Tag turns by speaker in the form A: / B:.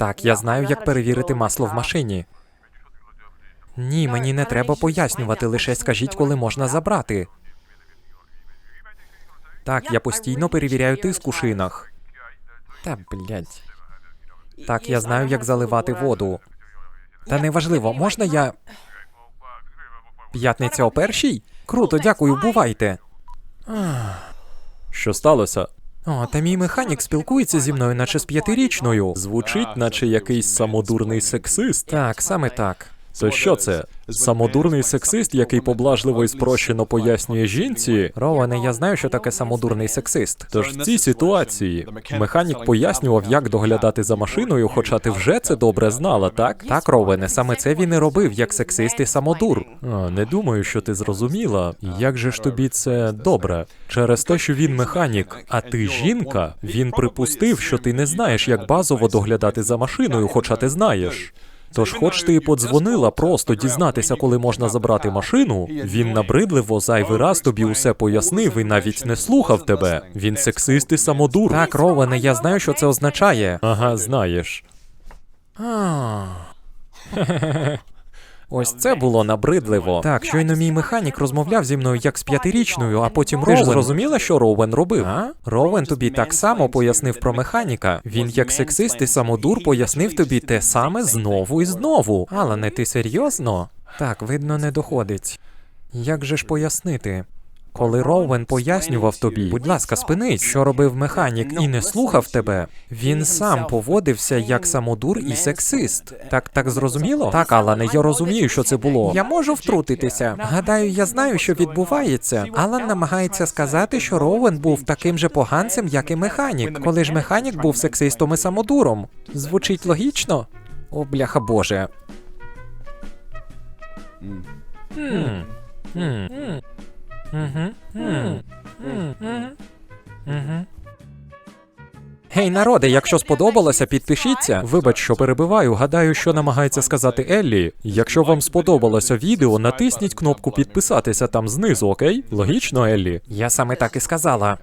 A: Так, я знаю, як перевірити масло в машині. Ні, мені не треба пояснювати, лише скажіть, коли можна забрати. Так, я постійно перевіряю тиск у шинах. Та блять. Так, я знаю, як заливати воду. Та неважливо, можна я. П'ятниця о першій? Круто, дякую, бувайте.
B: Що сталося?
A: О, та мій механік спілкується зі мною, наче з п'ятирічною.
B: Звучить, наче якийсь самодурний сексист.
A: Так, саме так.
B: То що це? Самодурний сексист, який поблажливо і спрощено пояснює жінці.
A: Роване, я знаю, що таке самодурний сексист.
B: Тож в цій ситуації механік пояснював, як доглядати за машиною, хоча ти вже це добре знала, так?
A: Так, Ровене, саме це він і робив, як сексист і самодур.
B: А, не думаю, що ти зрозуміла. Як же ж тобі це добре? Через те, що він механік, а ти жінка, він припустив, що ти не знаєш, як базово доглядати за машиною, хоча ти знаєш. Тож, хоч ти і подзвонила просто дізнатися, коли можна забрати машину, він набридливо зайвий раз тобі усе пояснив і навіть не слухав тебе. Він сексист і самодур.
A: Так, Ровене, я знаю, що це означає.
B: Ага, знаєш.
A: А. Ось це було набридливо. Так, щойно мій механік розмовляв зі мною як з п'ятирічною, а потім
B: Ти ж зрозуміла, що Роуен робив?
A: А? Роуен тобі так само пояснив про механіка. Він, як сексист і самодур, пояснив тобі те саме знову і знову. Алане, ти серйозно? Так, видно, не доходить. Як же ж пояснити? Коли Роуен пояснював тобі, будь ласка, спинись, що робив механік і не слухав тебе, він сам поводився як самодур і сексист. Так, так зрозуміло? Так, Алане, я розумію, що це було. Я можу втрутитися. Гадаю, я знаю, що відбувається. Алан намагається сказати, що Роуен був таким же поганцем, як і механік. Коли ж механік був сексистом і самодуром. Звучить логічно? О, бляха Боже. Хм. Хм. Мгм. Гей, народи, якщо сподобалося, підпишіться.
B: Вибач, що перебиваю. Гадаю, що намагається сказати Еллі. Якщо вам сподобалося відео, натисніть кнопку підписатися там знизу, окей? Логічно, Еллі?
A: Я саме так і сказала.